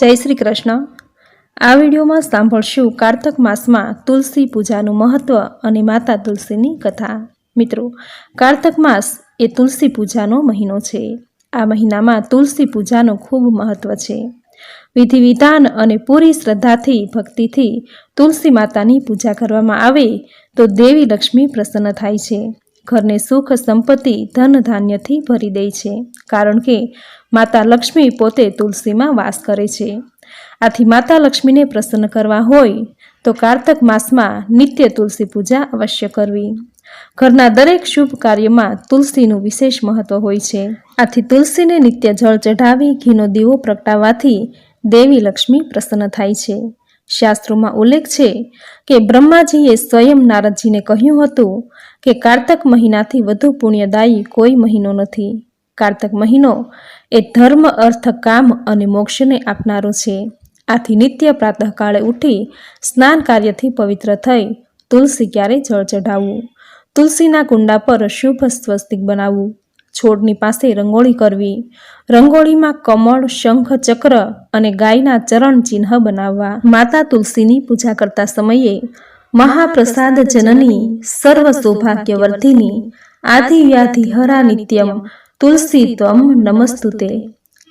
જય શ્રી કૃષ્ણ. આ વિડીયોમાં સાંભળશું કારતક માસમાં તુલસી પૂજાનું મહત્ત્વ અને માતા તુલસીની કથા. મિત્રો, કારતક માસ એ તુલસી પૂજાનો મહિનો છે. આ મહિનામાં તુલસી પૂજાનું ખૂબ મહત્ત્વ છે. વિધિ વિધાન અને પૂરી શ્રદ્ધાથી, ભક્તિથી તુલસી માતાની પૂજા કરવામાં આવે તો દેવી લક્ષ્મી પ્રસન્ન થાય છે. ઘરને સુખ, સંપત્તિ, ધન, ધાન્યથી ભરી દે છે. કારણ કે માતા લક્ષ્મી પોતે તુલસીમાં વાસ કરે છે. આથી માતા લક્ષ્મીને પ્રસન્ન કરવા હોય તો કારતક માસમાં નિત્ય તુલસી પૂજા અવશ્ય કરવી. ઘરના દરેક શુભ કાર્યમાં તુલસીનું વિશેષ મહત્વ હોય છે. આથી તુલસીને નિત્ય જળ ચઢાવી ઘીનો દીવો પ્રગટાવવાથી દેવી લક્ષ્મી પ્રસન્ન થાય છે. શાસ્ત્રોમાં ઉલ્લેખ છે કે બ્રહ્માજીએ સ્વયં નારદજીને કહ્યું હતું કે કારતક મહિનાથી વધુ પુણ્યદાયી કોઈ મહિનો નથી. કારતક મહિનો એ ધર્મ, અર્થ, કામ અને મોક્ષને આપનારો છે. આથી નિત્ય પ્રાતઃકાળે ઉઠી સ્નાન કાર્યથી પવિત્ર થઈ તુલસી ક્યારે જળ ચઢાવવું? તુલસીના કુંડા પર શુભ સ્વસ્તિક બનાવવું? છોડની પાસે રંગોળી કરવી. રંગોળીમાં કમળ, શંખ, ચક્ર અને ગાયના ચરણ ચિહ્ન બનાવવા. માતા તુલસીની પૂજા કરતા સમયે મહાપ્રસાદ જનની સર્વ સૌભાગ્યવર્ધિની આદિ વ્યાધિ હરા નિત્યમ તુલસી ત્વમ નમસ્તુતે.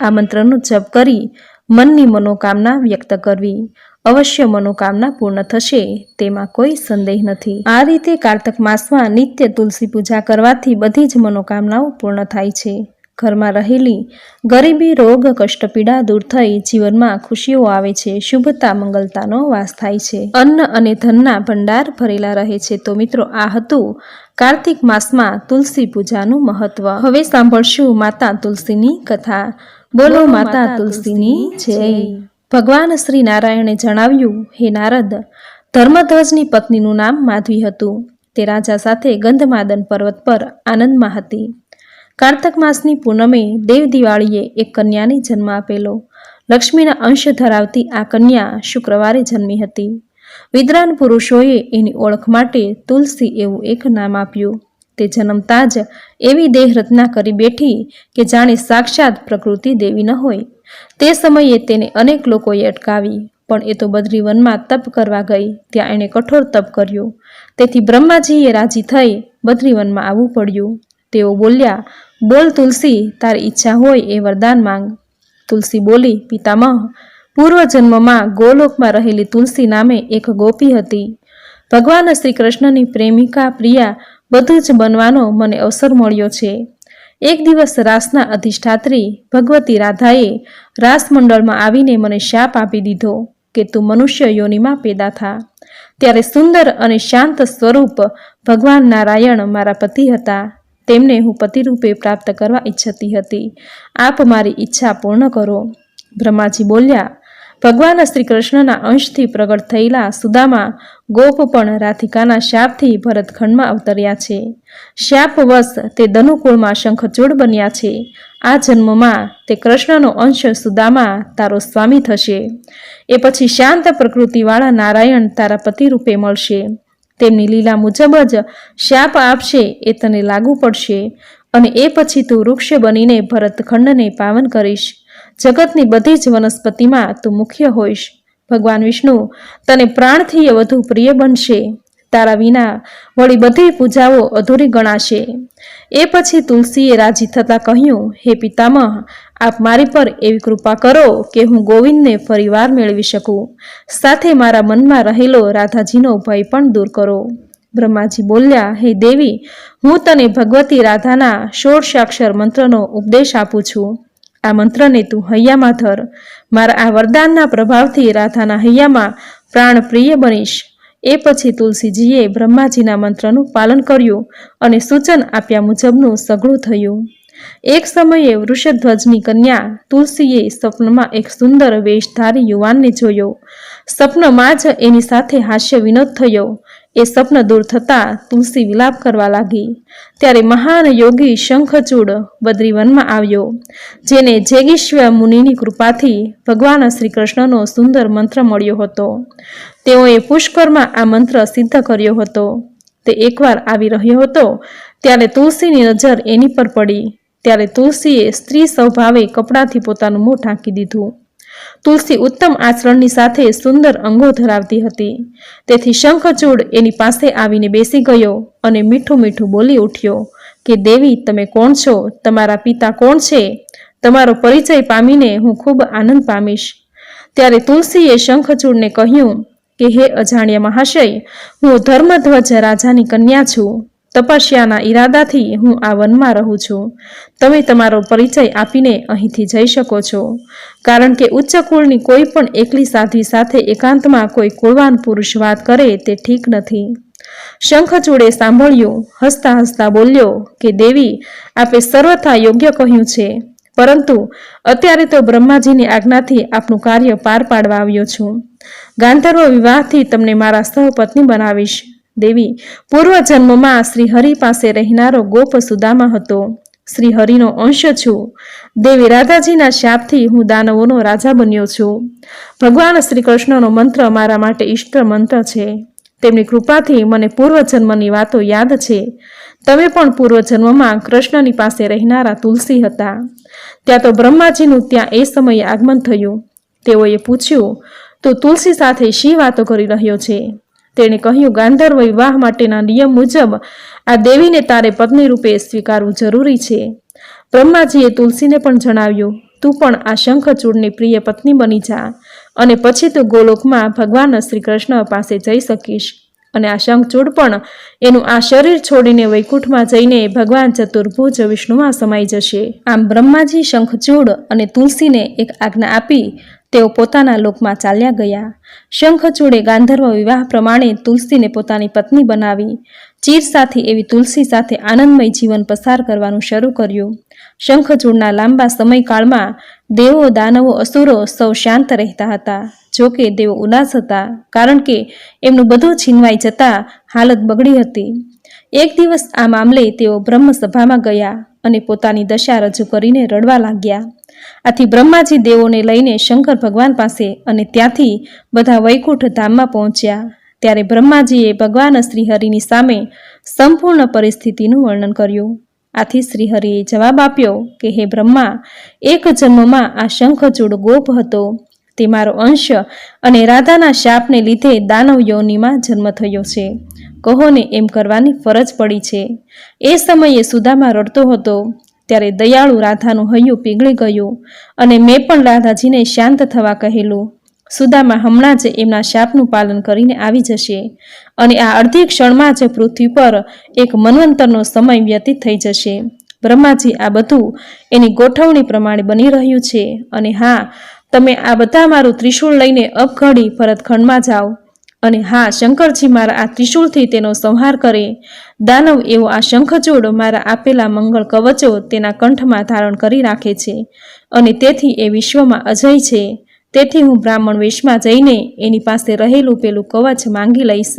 આ મંત્રનો જપ કરી મનની મનોકામના વ્યક્ત કરવી. અવશ્ય મનોકામના પૂર્ણ થશે, તેમાં કોઈ સંદેહ નથી. આ રીતે કારતક માસમાં નિત્ય તુલસી પૂજા કરવાથી બધી જ મનોકામનાઓ પૂર્ણ થાય છે. ઘરમાં રહેલી ગરીબી, રોગ, કષ્ટપીડા દૂર થઈ જીવનમાં ખુશીઓ આવે છે, શુભતા, મંગલતાનો વાસ થાય છે. અન્ન અને ધનના ભંડાર ભરેલા રહે છે. તો મિત્રો, આ હતું કાર્તિક માસમાં તુલસી પૂજાનું મહત્વ. હવે સાંભળશું માતા તુલસીની કથા. બોલો માતા તુલસીની જય. ભગવાન શ્રી નારાયણે જણાવ્યું, હે નારદ, ધર્મધ્વજની પત્નીનું નામ માધવી હતું. તે રાજા સાથે ગંધમાદન પર્વત પર આનંદમાં હતી. કારતક માસની પૂનમે દેવ દિવાળીએ એક કન્યાને જન્મ આપેલો. લક્ષ્મીના અંશ ધરાવતી આ કન્યા શુક્રવારે જન્મી હતી. વિદ્વાન પુરુષોએ એની ઓળખ માટે તુલસી એવું એક નામ આપ્યું. તે જન્મતા જ એવી દેહ કરી બેઠી કે જાણે સાક્ષાત પ્રકૃતિ દેવી ન હોય. તે સમયે તેને અનેક લોકોએ અટકાવી, પણ એ તો બદ્રીવનમાં તપ કરવા ગઈ, ત્યાં એણે કઠોર તપ કર્યું. તેથી બ્રહ્માજીએ રાજી થઈ બદ્રીવનમાં આવવું પડ્યું. તેઓ બોલ્યા, બોલ તુલસી, તારી ઈચ્છા હોય એ વરદાન માંગ. તુલસી બોલી, પિતામહ, પૂર્વજન્મમાં ગોલોકમાં રહેલી તુલસી નામે એક ગોપી હતી. ભગવાન શ્રી કૃષ્ણની પ્રેમિકા પ્રિયા બધું જ બનવાનો મને અવસર મળ્યો છે. એક દિવસ રાસના અધિષ્ઠાત્રી ભગવતી રાધાએ રાસ મંડળમાં આવીને મને શાપ આપી દીધો કે તું મનુષ્ય યોનિમાં પેદા થા. ત્યારે સુંદર અને શાંત સ્વરૂપ ભગવાન નારાયણ મારા પતિ હતા. તેમને હું પતિરૂપે પ્રાપ્ત કરવા ઈચ્છતી હતી. આપ મારી ઈચ્છા પૂર્ણ કરો. બ્રહ્માજી બોલ્યા, ભગવાન શ્રી કૃષ્ણના અંશથી પ્રગટ થયેલા સુદામા ગોપ પણ રાધિકાના શાપથી ભરતખંડમાં અવતર્યા છે. શાપવશ તે દનુકુળમાં શંખચૂડ બન્યા છે. આ જન્મમાં તે કૃષ્ણનો અંશ સુદામા તારો સ્વામી થશે. એ પછી શાંત પ્રકૃતિવાળા નારાયણ તારા પતિ રૂપે મળશે. તેમની લીલા મુજબ જ શાપ આપશે એ તને લાગુ પડશે. અને એ પછી તું વૃક્ષ બનીને ભરતખંડને પાવન કરીશ. જગતની બધી જ વનસ્પતિમાં તું મુખ્ય હોઈશ. ભગવાન વિષ્ણુ, તને પ્રાણથી વધુ પ્રિય બનશે. તારા વિના વળી બધી પૂજાઓ અધૂરી ગણાશે. એ પછી તુલસીએ રાજી થતાં કહ્યું, હે પિતામહ, આપ મારી પર એવી કૃપા કરો કે હું ગોવિંદને ફરીવાર મેળવી શકું. સાથે મારા મનમાં રહેલો રાધાજીનો ભય પણ દૂર કરો. બ્રહ્માજી બોલ્યા, હે દેવી, હું તને ભગવતી રાધાના ષોડશાક્ષર મંત્રનો ઉપદેશ આપું છું. આ મંત્રને તું હૈયામાં ધર. મારા આ વરદાનના પ્રભાવથી રાધાના હૈયામાં પ્રાણ પ્રિય બનીશ. એ પછી તુલસીજીએ બ્રહ્માજીના મંત્રનું પાલન કર્યું અને સૂચન આપ્યા મુજબનું સઘળું થયું. એક સમયે વૃષધ્વજની કન્યા તુલસીએ સ્વપ્નમાં એક સુંદર વેશધારી યુવાનને જોયો. સ્વપ્નમાં જ એની સાથે હાસ્ય વિનોદ થયો. એ સ્વપ્ન દૂર થતાં તુલસી વિલાપ કરવા લાગી. ત્યારે મહાન યોગી શંખચૂડ બદ્રીવનમાં આવ્યો, જેને જેગીશ્વર મુનિની કૃપાથી ભગવાન શ્રી કૃષ્ણનો સુંદર મંત્ર મળ્યો હતો. તેઓએ પુષ્કરમાં આ મંત્ર સિદ્ધ કર્યો હતો. તે એકવાર આવી રહ્યો હતો, ત્યારે તુલસીની નજર એની પર પડી. ત્યારે તુલસીએ સ્ત્રી સ્વભાવે કપડાથી પોતાનું મોં ઢાંકી દીધું. તુલસી ઉત્તમ આચરણની સાથે સુંદર અંગો ધરાવતી હતી. તેથી શંખચૂડ એની પાસે આવીને બેસી ગયો અને મીઠું મીઠું બોલી ઉઠ્યો કે, દેવી, તમે કોણ છો? તમારા પિતા કોણ છે? તમારો પરિચય પામીને હું ખૂબ આનંદ પામીશ. ત્યારે તુલસીએ શંખચૂડને કહ્યું કે, હે અજાણ્યા મહાશય, હું ધર્મધ્વજ રાજાની કન્યા છું. તપસ્યાના ઈરાદાથી હું આ વનમાં રહું છું. તમે તમારો પરિચય આપીને અહીંથી જઈ શકો છો. કારણ કે ઉચ્ચ કુળની કોઈ પણ એકલી સાધ્વી સાથે એકાંતમાં કોઈ કુળવાન પુરુષ વાત કરે તે ઠીક નથી. શંખચૂડે સાંભળ્યું, હસતા હસતા બોલ્યો કે, દેવી, આપે સર્વથા યોગ્ય કહ્યું છે. પરંતુ અત્યારે તો બ્રહ્માજીની આજ્ઞાથી આપનું કાર્ય પાર પાડવા આવ્યો છું. ગાંધર્વ વિવાહથી તમને મારા સહપત્ની બનાવીશ. દેવી. પૂર્વજન્મમાં શ્રી હરિ પાસે રહેનારો ગોપ સુદામા હતો. શ્રી હરિનો અંશ છું. દેવી રાધાજીના શાપથી હું દાનવોનો રાજા બન્યો છું. ભગવાન શ્રી કૃષ્ણનો મંત્ર મારા માટે ઈષ્ટ મંત્ર છે. તેમની કૃપાથી મને પૂર્વજન્મની વાતો યાદ છે. તમે પણ પૂર્વજન્મમાં કૃષ્ણની પાસે રહેનારા તુલસી હતા. ત્યાં તો બ્રહ્માજીનું ત્યાં એ સમયે આગમન થયું. તેઓએ પૂછ્યું, તો તુલસી સાથે શી વાતો કરી રહ્યો છે? તેણે કહ્યું ગાંધર્વ વિવાહ માટેના નિયમ મુજબ આ દેવીને તારે પત્ની રૂપે સ્વીકારવું જરૂરી છે. બ્રહ્માજીએ તુલસીને પણ જણાવ્યું, તું પણ આ શંખચૂડની પ્રિય પત્ની બની જા અને પછી તું ગોલોકમાં ભગવાન શ્રી કૃષ્ણ પાસે જઈ શકીશ. અને આ શંખચૂડ પણ એનું આ શરીર છોડીને વૈકુંઠમાં જઈને ભગવાન ચતુર્ભુજ વિષ્ણુમાં સમાઈ જશે. આમ બ્રહ્માજી શંખચૂડ અને તુલસીને એક આજ્ઞા આપી તેઓ પોતાના લોકમાં ચાલ્યા ગયા. શંખચૂડે ગાંધર્વ વિવાહ પ્રમાણે તુલસીને પોતાની પત્ની બનાવી. ચીર સાથે એવી તુલસી સાથે આનંદમય જીવન પસાર કરવાનું શરૂ કર્યું. શંખચૂડના લાંબા સમયકાળમાં દેવો, દાનવો, અસુરો સૌ શાંત રહેતા હતા. જોકે દેવો ઉદાસ હતા, કારણ કે એમનું બધું છીનવાઈ જતા હાલત બગડી હતી. એક દિવસ આ મામલે તેઓ બ્રહ્મસભામાં ગયા અને પોતાની દશા રજૂ કરીને રડવા લાગ્યા. આથી બ્રહ્માજી દેવોને લઈને શંકર ભગવાન પાસે અને ત્યાંથી બધા વૈકુંઠ ધામમાં પહોંચ્યા. ત્યારે બ્રહ્માજીએ ભગવાન શ્રીહરિની સામે સંપૂર્ણ પરિસ્થિતિનું વર્ણન કર્યું. આથી શ્રીહરિએ જવાબ આપ્યો કે, હે બ્રહ્મા, એક જન્મમાં આ શંખચૂડ ગોપ હતો. તે મારો અંશ અને રાધાના શાપને લીધે દાનવ યોનિમાં જન્મ થયો છે. કહોને એમ કરવાની ફરજ પડી છે. એ સમયે સુદામા રડતો હતો. ત્યારે દયાળુ રાધાનું હૈયું પીગળી ગયું અને મેં પણ રાધાજીને શાંત થવા કહેલું. સુદામા હમણાં જ એમના શાપનું પાલન કરીને આવી જશે અને આ અડધી ક્ષણમાં જ પૃથ્વી પર એક મનવંતરનો સમય વ્યતીત થઈ જશે. બ્રહ્માજી, આ બધું એની ગોઠવણી પ્રમાણે બની રહ્યું છે અને હા, તમે આ બધા મારું ત્રિશૂળ લઈને અપઘડી ભરતખંડમાં જાઓ. અને હા, શંકરજી મારા આ ત્રિશૂળથી તેનો સંહાર કરે. દાનવ એવો આ શંખચૂડ મારા આપેલા મંગળ કવચો તેના કંઠમાં ધારણ કરી રાખે છે અને તેથી એ વિશ્વમાં અજય છે. તેથી હું બ્રાહ્મણ વેશમાં જઈને એની પાસે રહેલું પેલું કવચ માંગી લઈશ.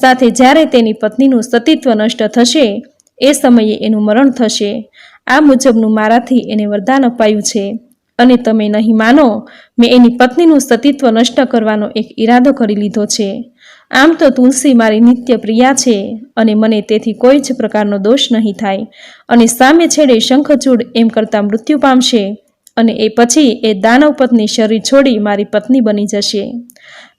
સાથે જ્યારે તેની પત્નીનું સતીત્વ નષ્ટ થશે, એ સમયે એનું મરણ થશે. આ મુજબનું મારાથી એને વરદાન અપાયું છે. અને તમે નહીં માનો, મેં એની પત્નીનું સતીત્વ નષ્ટ કરવાનો એક ઈરાદો કરી લીધો છે. આમ તો તુલસી મારી નિત્ય પ્રિયા છે અને મને તેથી કોઈ જ પ્રકારનો દોષ નહીં થાય અને સામે છેડે શંખચૂડ એમ કરતાં મૃત્યુ પામશે. અને એ પછી એ દાનવ પત્ની શરીર છોડી મારી પત્ની બની જશે.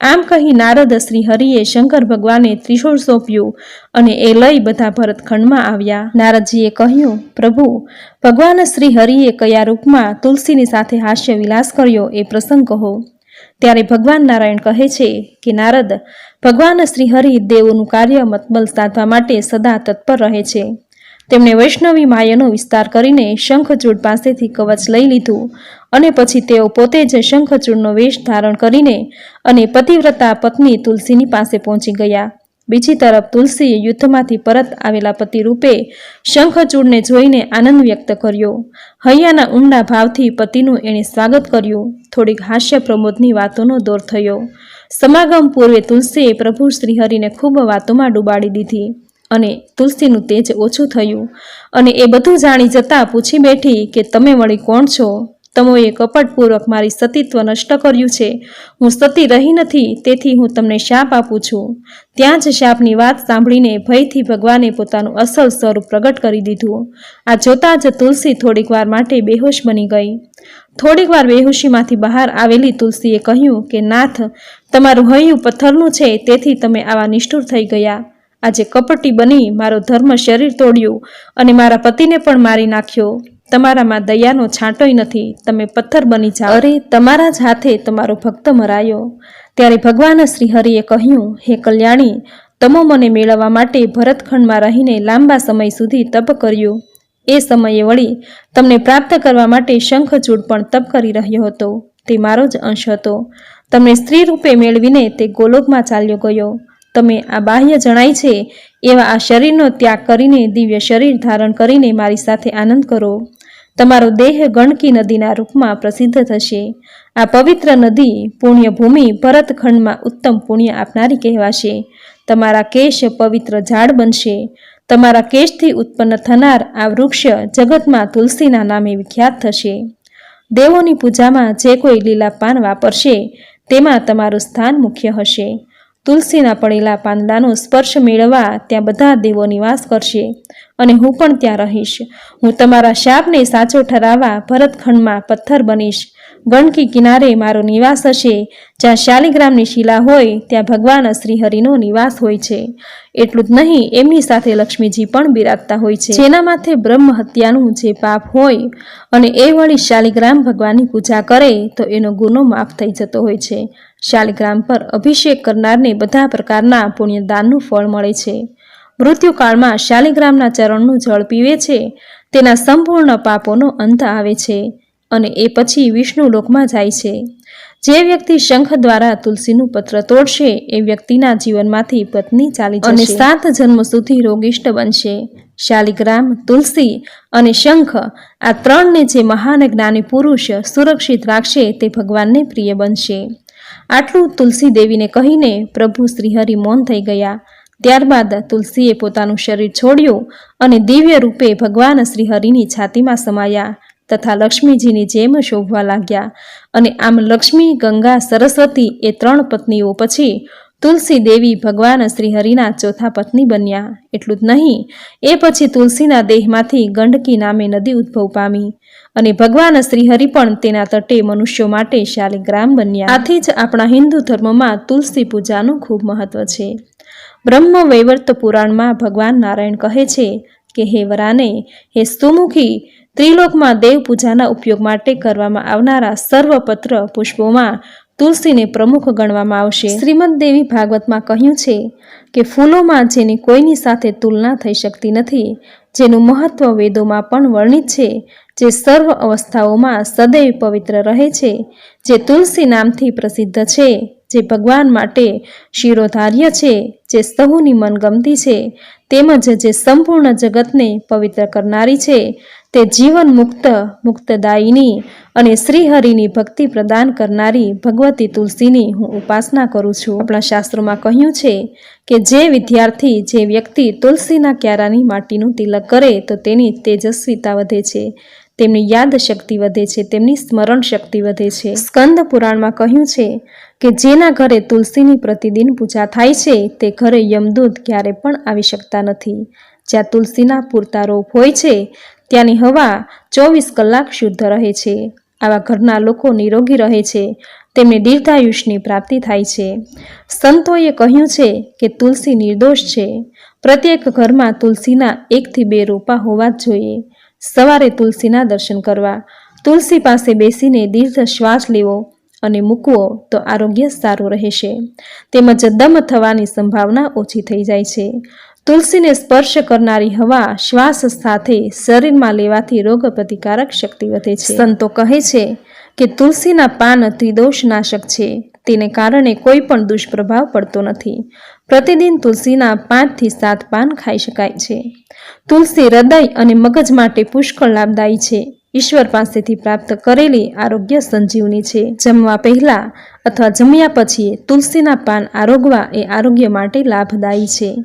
આમ કહી નારદ શ્રી હરિએ શંકર ભગવાને ત્રિશૂળ સોંપ્યું અને એ લઈ બધા ભરતખંડમાં આવ્યા. નારદજીએ કહ્યું, પ્રભુ, ભગવાન શ્રી હરિએ કયા રૂપમાં તુલસીની સાથે હાસ્ય વિલાસ કર્યો એ પ્રસંગ કહો. ત્યારે ભગવાન નારાયણ કહે છે કે, નારદ, ભગવાન શ્રી હરિ દેવોનું કાર્ય મતબલ સાધવા માટે સદા તત્પર રહે છે. તેમણે વૈષ્ણવી માયાનો વિસ્તાર કરીને શંખચૂડ પાસેથી કવચ લઈ લીધું અને પછી તેઓ પોતે જ શંખચૂડનો વેશ ધારણ કરીને અને પતિવ્રતા પત્ની તુલસીની પાસે પહોંચી ગયા. બીજી તરફ તુલસીએ યુદ્ધમાંથી પરત આવેલા પતિ રૂપે શંખચૂડને જોઈને આનંદ વ્યક્ત કર્યો. હૈયાના ઊંડા ભાવથી પતિનું એણે સ્વાગત કર્યું. થોડીક હાસ્ય પ્રમોદની વાતોનો દોર થયો. સમાગમ પૂર્વે તુલસીએ પ્રભુ શ્રીહરિને ખૂબ વાતોમાં ડૂબાડી દીધી. અને તુલસીનું તેજ ઓછું થયું. અને એ બધું જાણી જતાં પૂછી બેઠી કે તમે વળી કોણ છો? તમોએ કપટપૂર્વક મારી સતીત્વ નષ્ટ કર્યું છે. હું સતી રહી નથી, તેથી હું તમને શાપ આપું છું. ત્યાં જ શાપની વાત સાંભળીને ભયથી ભગવાને પોતાનું અસલ સ્વરૂપ પ્રગટ કરી દીધું. આ જોતાં જ તુલસી થોડીક વાર માટે બેહોશ બની ગઈ. થોડીક વાર બેહોશીમાંથી બહાર આવેલી તુલસીએ કહ્યું કે, નાથ, તમારું હૈયું પથ્થરનું છે, તેથી તમે આવા નિષ્ઠુર થઈ ગયા. આજે કપટી બની મારો ધર્મ શરીર તોડ્યું અને મારા પતિને પણ મારી નાખ્યો. તમારામાં દયાનો છાંટોય નથી. તમે પથ્થર બની જાઓ. અરે, તમારા જ હાથે તમારો ભક્ત મરાયો. ત્યારે ભગવાન શ્રી હરિએ કહ્યું, હે કલ્યાણી, તમો મને મેળવવા માટે ભરતખંડમાં રહીને લાંબા સમય સુધી તપ કર્યું. એ સમયે વળી તમને પ્રાપ્ત કરવા માટે શંખચૂડ પણ તપ કરી રહ્યો હતો. તે મારો જ અંશ હતો. તમને સ્ત્રી રૂપે મેળવીને તે ગોલોકમાં ચાલ્યો ગયો. તમે આ બાહ્ય જણાય છે, એવા આ શરીરનો ત્યાગ કરીને દિવ્ય શરીર ધારણ કરીને મારી સાથે આનંદ કરો. તમારો દેહ ગણકી નદીના રૂપમાં પ્રસિદ્ધ થશે. આ પવિત્ર નદી પુણ્યભૂમિ ભરતખંડમાં ઉત્તમ પુણ્ય આપનારી કહેવાશે. તમારા કેશ પવિત્ર ઝાડ બનશે. તમારા કેશથી ઉત્પન્ન થનાર આ વૃક્ષ જગતમાં તુલસીના નામે વિખ્યાત થશે. દેવોની પૂજામાં જે કોઈ લીલા પાન વાપરશે, તેમાં તમારું સ્થાન મુખ્ય હશે. તુલસીના પડેલા પાંદડાનો સ્પર્શ મેળવવા ત્યાં બધા દેવો નિવાસ કરશે અને હું પણ ત્યાં રહીશ. હું તમારા શાપને સાચો ઠરાવવા ભરતખંડમાં પથ્થર બનીશ. ગણકી કિનારે મારો નિવાસ હશે. જ્યાં શાલિગ્રામની શિલા હોય, ત્યાં ભગવાન શ્રીહરિનો નિવાસ હોય છે. એટલું જ નહીં, એમની સાથે લક્ષ્મીજી પણ બિરાજતા હોય છે. જેના માથે બ્રહ્મ હત્યાનું જે પાપ હોય અને એ વળી શાલિગ્રામ ભગવાનની પૂજા કરે, તો એનો ગુનો માફ થઈ જતો હોય છે. શાલિગ્રામ પર અભિષેક કરનારને બધા પ્રકારના પુણ્યદાનનું ફળ મળે છે. મૃત્યુકાળમાં શાલિગ્રામના ચરણનું જળ પીવે છે. તેના સંપૂર્ણ પાપોનો અંત આવે છે અને એ પછી વિષ્ણુ લોકમાં જાય છે. જે વ્યક્તિ શંખ દ્વારા તુલસીનું પત્ર તોડશે, એ વ્યક્તિના જીવનમાંથી પત્ની ચાલી અને સાત જન્મ સુધી રોગિષ્ટ બનશે. શાલિગ્રામ, તુલસી અને શંખ આ ત્રણને જે મહાન જ્ઞાની પુરુષ સુરક્ષિત રાખશે તે ભગવાનને પ્રિય બનશે. આટલું તુલસી દેવીને કહીને પ્રભુ શ્રીહરિ મૌન થઈ ગયા. ત્યારબાદ તુલસીએ પોતાનું શરીર છોડ્યું અને દિવ્ય રૂપે ભગવાન શ્રીહરિની છાતીમાં સમાયા તથા લક્ષ્મીજીની જેમ શોભવા લાગ્યા. અને આમ લક્ષ્મી, ગંગા, સરસ્વતી એ ત્રણ પત્નીઓ પછી તુલસી દેવી ભગવાન શ્રીહરિના ચોથા પત્ની બન્યા. એટલું જ નહીં, એ પછી તુલસીના દેહમાંથી ગંડકી નામે નદી ઉદ્ભવ પામી અને ભગવાન શ્રીહરિ પણ તેના તટે મનુષ્યો માટે શાલિગ્રામ બન્યા. આથી જ આપણા હિન્દુ ધર્મમાં તુલસી પૂજાનું ખૂબ મહત્વ છે. બ્રહ્મ વૈવર્ત પુરાણમાં ભગવાન નારાયણ કહે છે કે, હે વરાને, હે સ્તુમુખી, ત્રિલોકમાં દેવ પૂજાના ઉપયોગ માટે કરવામાં આવનારા સર્વપત્ર પુષ્પોમાં તુલસીને પ્રમુખ ગણવામાં આવશે. શ્રીમદ દેવી ભાગવતમાં કહ્યું છે કે ફૂલોમાં જેની કોઈની સાથે તુલના થઈ શકતી નથી, જેનું મહત્વ વેદોમાં પણ વર્ણિત છે, જે સર્વ અવસ્થાઓમાં સદૈવ પવિત્ર રહે છે, જે તુલસી નામથી પ્રસિદ્ધ છે, જે ભગવાન માટે શિરોધાર્ય છે, જે સહુની મનગમતી છે, તેમજ જે સંપૂર્ણ જગતને પવિત્ર કરનારી છે તે જીવન મુક્ત, મુક્તદાયિની અને શ્રીહરિની ભક્તિ પ્રદાન કરનારી ભગવતી તુલસીની હું ઉપાસના કરું છું. આપણા શાસ્ત્રોમાં કહ્યું છે કે જે વિદ્યાર્થી, જે વ્યક્તિ તુલસીના ક્યારાની માટીનું તિલક કરે તો તેની તેજસ્વીતા વધે છે, તેમની યાદ શક્તિ વધે છે, તેમની સ્મરણ શક્તિ વધે છે. સ્કંદ પુરાણમાં કહ્યું છે કે જેના ઘરે તુલસીની પ્રતિદિન પૂજા થાય છે, તે ઘરે યમદૂત ક્યારે પણ આવી શકતા નથી. જ્યાં તુલસીના પૂરતા રોપ હોય છે ત્યાંની હવા ચોવીસ કલાક શુદ્ધ રહે છે. આવા ઘરના લોકો નિરોગી રહે છે. તેમને દીર્ઘાયુષની પ્રાપ્તિ થાય છે. સંતોએ કહ્યું છે કે તુલસી નિર્દોષ છે. પ્રત્યેક ઘરમાં તુલસીના એકથી બે રોપા હોવા જ જોઈએ. સવારે તુલસીના દર્શન કરવા. તુલસી પાસે બેસીને દીર્ઘ શ્વાસ લેવો અને મૂકવો તો આરોગ્ય સારું રહેશે. તેમજ દમ થવાની સંભાવના ઓછી થઈ જાય છે. તુલસીને સ્પર્શ કરનારી હવા શ્વાસ સાથે શરીરમાં લેવાથી રોગ પ્રતિકારક શક્તિ વધે છે. સંતો કહે છે કે તુલસીના પાન ત્રિદોષનાશક છે. તેને કારણે કોઈ પણ દુષ્પ્રભાવ પડતો નથી. પ્રતિદિન તુલસીના પાંચથી સાત પાન ખાઈ શકાય છે. તુલસી હૃદય અને મગજ માટે પુષ્કળ લાભદાયી છે. ઈશ્વર પાસેથી પ્રાપ્ત કરેલી આરોગ્ય સંજીવની છે. જમવા પહેલા અથવા જમ્યા પછી તુલસીના પાન આરોગવા એ આરોગ્ય માટે લાભદાયી છે.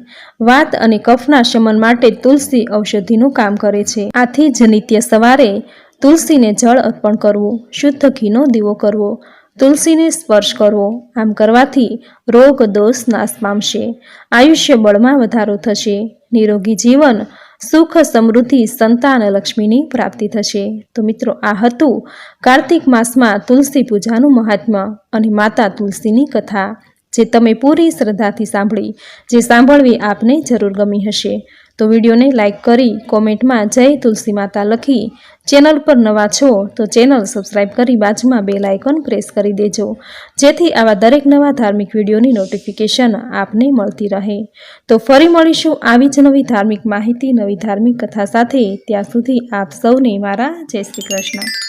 વાત અને કફના શમન માટે તુલસી ઔષધિનું કામ કરે છે. આથી જ નિત્ય સવારે તુલસીને જળ અર્પણ કરવું, શુદ્ધ ઘીનો દીવો કરવો, તુલસીને સ્પર્શ કરવો, આમ કરવાથી રોગ દોષ નાશ પામશે. આયુષ્ય બળમાં વધારો થશે. નિરોગી જીવન સુખ, સમૃદ્ધિ, સંતાન, લક્ષ્મીની પ્રાપ્તિ થશે. તો મિત્રો, આ હતું કાર્તિક માસમાં તુલસી પૂજાનું મહાત્મ્ય અને માતા તુલસીની કથા, જે તમે પૂરી શ્રદ્ધાથી સાંભળી, જે સાંભળવી આપને જરૂર ગમી હશે. તો વિડીયોને લાઇક કરી કોમેન્ટમાં જય તુલસી માતા લખી. ચેનલ પર નવા છો તો ચેનલ સબસ્ક્રાઈબ કરી બાજુમાં બે લાઇકોન પ્રેસ કરી દેજો. જેથી આવા દરેક નવા ધાર્મિક વિડીયોની નોટિફિકેશન આપને મળતી રહે. તો ફરી મળીશું આવી જ નવી ધાર્મિક માહિતી, નવી ધાર્મિક કથા સાથે. ત્યાં સુધી આપ સૌને મારા જય શ્રી કૃષ્ણ.